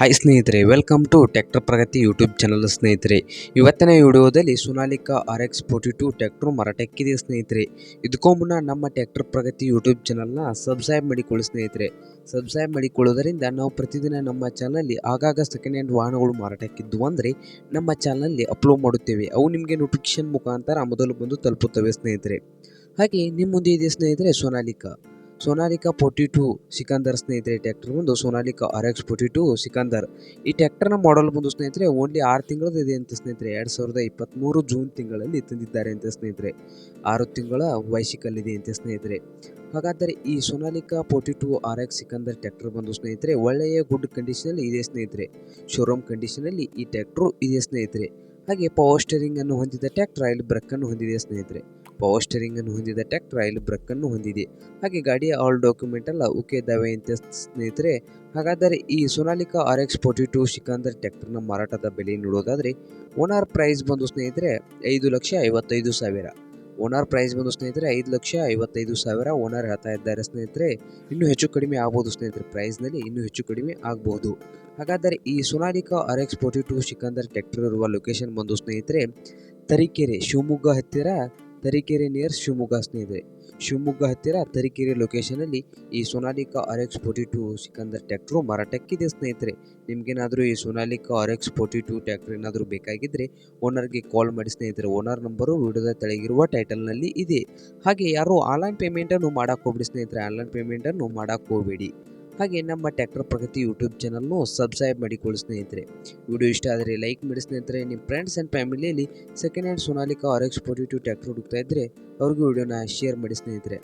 Hi ಸ್ನೇಹಿತರೆ welcome to tractor Pragati YouTube channel ಸ್ನೇಹಿತರೆ. ಇವತ್ತಿನ ವಿಡಿಯೋದಲ್ಲಿ Sonalika R X forty two tractor ಮಾರಾಟಕ್ಕಿದೆ ಸ್ನೇಹಿತರೆ. ಇದಕ್ಕೂ ಮುನ್ನ ನಮ್ಮ ಟ್ಯಾಕ್ಟರ್ ಪ್ರಗತಿ ಯೂಟ್ಯೂಬ್ ಚಾನಲ್ನ ಸಬ್ಸ್ಕ್ರೈಬ್ ಮಾಡಿಕೊಳ್ಳಿ ಸ್ನೇಹಿತರೆ. ಸಬ್ಸ್ಕ್ರೈಬ್ ಮಾಡಿಕೊಳ್ಳೋದರಿಂದ ನಾವು ಪ್ರತಿದಿನ ನಮ್ಮ ಚಾನಲಲ್ಲಿ ಆಗಾಗ ಸೆಕೆಂಡ್ ಹ್ಯಾಂಡ್ ವಾಹನಗಳು ಮಾರಾಟಕ್ಕಿದ್ದು ಅಂದರೆ ನಮ್ಮ ಚಾನಲಲ್ಲಿ ಅಪ್ಲೋಡ್ ಮಾಡುತ್ತೇವೆ. ಅವು ನಿಮಗೆ ನೋಟಿಫಿಕೇಶನ್ ಮುಖಾಂತರ ಮೊದಲು ಬಂದು ತಲುಪುತ್ತವೆ ಸ್ನೇಹಿತರೆ. ಹಾಗೆ ನಿಮ್ಮ ಮುಂದೆ ಇದೆ ಸ್ನೇಹಿತರೆ ಸೋನಾಲಿಕಾ. ಸೋನಾಲಿಕಾ ಫೋರ್ಟಿ ಟು ಸಿಕಂದರ್ ಸ್ನೇಹಿತರೆ ಟ್ಯಾಕ್ಟರ್ ಬಂದು Sonalika R X forty two Sikandar. ಈ ಟ್ಯಾಕ್ಟರ್ನ ಮಾಡಲ್ ಬಂದು ಸ್ನೇಹಿತರೆ ಓನ್ಲಿ ಆರು ತಿಂಗಳದ್ದು ಇದೆ ಅಂತ ಸ್ನೇಹಿತರೆ, ಎರಡು ಸಾವಿರದ ಇಪ್ಪತ್ತ್ಮೂರು ಜೂನ್ ತಿಂಗಳಲ್ಲಿ ತಂದಿದ್ದಾರೆ ಅಂತ ಸ್ನೇಹಿತರೆ, ಆರು ತಿಂಗಳ ವಯಸ್ಸಿಕಲ್ಲಿದೆ ಅಂತ ಸ್ನೇಹಿತರೆ. ಹಾಗಾದರೆ ಈ Sonalika forty two R X Sikandar tractor ಬಂದು ಸ್ನೇಹಿತರೆ, ಒಳ್ಳೆಯ ಗುಡ್ ಕಂಡೀಷನಲ್ಲಿ ಇದೆ ಸ್ನೇಹಿತರೆ. ಶೋರೂಮ್ ಕಂಡೀಷನಲ್ಲಿ ಈ ಟ್ಯಾಕ್ಟ್ರು ಇದೆ ಸ್ನೇಹಿತರೆ. ಹಾಗೆ ಪವರ್ ಸ್ಟೇರಿಂಗ್ ಅನ್ನು ಹೊಂದಿದ ಟ್ಯಾಕ್ಟರ್ ಆಯಿಲ್ ಬ್ರೇಕ್ ಹೊಂದಿದೆ ಸ್ನೇಹಿತರೆ. ಪವರ್ ಸ್ಟೇರಿಂಗ್ ಅನ್ನು ಹೊಂದಿದ, ಟೆಕ್ ಆಯಿಲ್ ಬ್ರಕ್ ಅನ್ನು ಹೊಂದಿದೆ. ಹಾಗೆ ಗಾಡಿಯ ಆಲ್ ಡಾಕ್ಯುಮೆಂಟ್ ಎಲ್ಲ ಓಕೆ ಇದ್ದಾವೆ ಅಂತ ಸ್ನೇಹಿತರೆ, ಹಾಗಾದರೆ ಈ Sonalika R X forty two Sikandar ಟ್ಯಾಕ್ಟರ್ನ ಮಾರಾಟದ ಬೆಲೆ ನೋಡೋದಾದರೆ, ಓನರ್ ಪ್ರೈಸ್ ಬಂದು ಸ್ನೇಹಿತರೆ, ಐದು ಲಕ್ಷ ಐವತ್ತೈದು ಸಾವಿರ. ಓನರ್ ಪ್ರೈಸ್ ಬಂದು ಸ್ನೇಹಿತರೆ, ಐದು ಲಕ್ಷ ಐವತ್ತೈದು ಸಾವಿರ ಓನರ್ ಹೇಳ್ತಾ ಇದ್ದಾರೆ ಸ್ನೇಹಿತರೆ. ಇನ್ನೂ ಹೆಚ್ಚು ಕಡಿಮೆ ಆಗ್ಬೋದು ಸ್ನೇಹಿತರೆ ಪ್ರೈಸ್ನಲ್ಲಿ ಇನ್ನೂ ಹೆಚ್ಚು ಕಡಿಮೆ ಆಗಬಹುದು ಹಾಗಾದರೆ ಈ Sonalika R X forty two Sikandar tractor ಇರುವ ಲೊಕೇಶನ್ ಬಂದು ಸ್ನೇಹಿತರೆ, ತರೀಕೆರೆ, ಶಿವಮೊಗ್ಗ ಹತ್ತಿರ ತರೀಕೆರೆ ನಿಯರ್ ಶಿವಮೊಗ್ಗ ಸ್ನೇಹಿತರೆ. ಶಿವಮೊಗ್ಗ ಹತ್ತಿರ ತರೀಕೆರೆ ಲೊಕೇಶನಲ್ಲಿ ಈ Sonalika R X forty two Sikandar tractor ಮಾರಾಟಕ್ಕಿದೆ ಸ್ನೇಹಿತರೆ. ನಿಮಗೇನಾದರೂ ಈ Sonalika R X forty two tractor ಏನಾದರೂ ಬೇಕಾಗಿದ್ದರೆ ಓನರ್ಗೆ ಕಾಲ್ ಮಾಡಿ ಸ್ನೇಹಿತರೆ. ಓನರ್ ನಂಬರು ವಿಡಿಯೋದ ತೆಳಗಿರುವ ಟೈಟಲ್ನಲ್ಲಿ ಇದೆ. ಹಾಗೆ ಯಾರು ಆನ್ಲೈನ್ ಪೇಮೆಂಟನ್ನು ಮಾಡೋಕ್ಕೆ ಹೋಗ್ಬಿಡಿ ಸ್ನೇಹಿತರೆ. ಆನ್ಲೈನ್ ಪೇಮೆಂಟನ್ನು ಮಾಡೋಕ್ಕೆ ಹೋಗಬೇಡಿ. ಹಾಗೆ ನಮ್ಮ ಟ್ಯಾಕ್ಟರ್ ಪ್ರಗತಿ ಯೂಟ್ಯೂಬ್ ಚಾನಲ್ನು ಸಬ್ಸ್ಕ್ರೈಬ್ ಮಾಡಿಕೊಳ್ಳಿ ಸ್ನೇಹಿತರೆ. ವಿಡಿಯೋ ಇಷ್ಟ ಆದರೆ ಲೈಕ್ ಮಾಡಿ ಸ್ನೇಹಿತರೆ. ನಿಮ್ಮ ಫ್ರೆಂಡ್ಸ್ ಆ್ಯಂಡ್ ಫ್ಯಾಮಿಲಿಯಲ್ಲಿ second hand Sonalika R X forty two tractor ಹುಡುಕ್ತಾ ಇದ್ದರೆ ಅವ್ರಿಗೂ ವಿಡಿಯೋನ ಶೇರ್ ಮಾಡಿ ಸ್ನೇಹಿತರೆ.